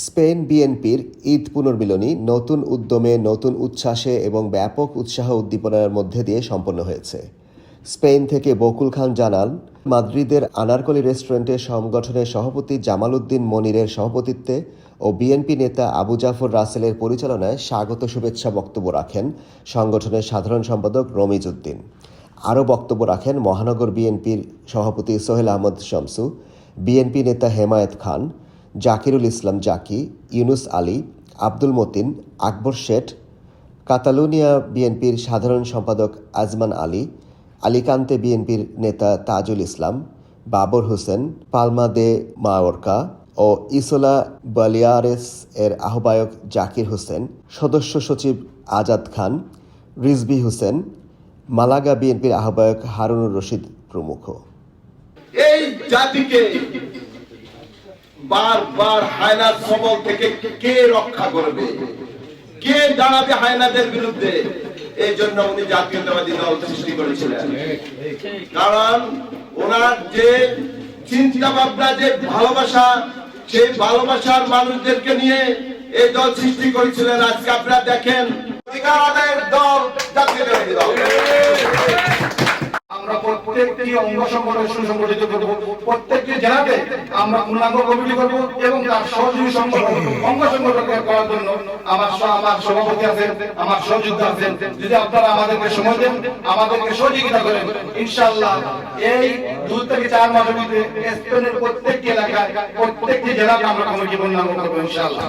Spain বিএনপির ঈদ পুনর্মিলনী নতুন উদ্যমে, নতুন উচ্ছ্বাসে এবং ব্যাপক উৎসাহ উদ্দীপনার মধ্যে দিয়ে সম্পন্ন হয়েছে। স্পেন থেকে বকুল খান জানান, মাদ্রিদের আনারকলি রেস্টুরেন্টের সংগঠনের সভাপতি জামাল উদ্দিন মনিরের সভাপতিত্বে ও বিএনপি নেতা আবু জাফর রাসেলের পরিচালনায় স্বাগত শুভেচ্ছা বক্তব্য রাখেন সংগঠনের সাধারণ সম্পাদক রমিজ উদ্দিন। আরও বক্তব্য রাখেন মহানগর বিএনপির সভাপতি সোহেল আহমদ শামসু, বিএনপি নেতা হেমায়েত খান জাকিরুল ইসলাম জাকি, ইউনুস আলী, আব্দুল মতিন, আকবর শেঠ, কাতালুনিয়া বিএনপির সাধারণ সম্পাদক আজমান আলী, আলিকান্তে বিএনপির নেতা তাজুল ইসলাম, বাবর হোসেন, পালমা দে মাওরকা ও ইসোলা বালিয়ারেস এর আহ্বায়ক জাকির হোসেন, সদস্য সচিব আজাদ খান রিজবি হোসেন, মালাগা বিএনপির আহ্বায়ক হারুনুর রশিদ প্রমুখ। এই জাতিকে বারবার হায়নার সবল থেকে কে রক্ষা করবে? কে দাঁড়াবে হায়নাদের বিরুদ্ধে? এই জন্য উনি জাতীয়তাবাদী দল সৃষ্টি করেছিলেন। কারণ ওনার যে চিন্তা ভাবনা যে ভালোবাসা, সেই ভালোবাসার মানুষদেরকে নিয়ে এই দল সৃষ্টি করেছিলেন। আজকে আপনারা দেখেন অধিকার আদায়ের দল জাতীয়তাবাদী দল আমরা প্রত্যেকটি অঙ্গ সংগঠন সুসংগঠিত করব। প্রত্যেকটি জেলাতে আমরা পূর্ণাঙ্গ কমিটি করব এবং তার সহযোগী সংগঠন অঙ্গ সংগঠন করার জন্য আমার আমার সভাপতি আছেন, আমার সহযোদ্ধা আছেন। যদি আপনারা আমাদেরকে সময় দেন, আমাদেরকে সহযোগিতা করেন, ইনশাআল্লাহ এই দুই থেকে চার মাসের মধ্যে স্পেনের প্রত্যেকটি এলাকায়, প্রত্যেকটি জেলাতে আমরা কমিটি পূর্ণাঙ্গ করব, ইনশাআল্লাহ।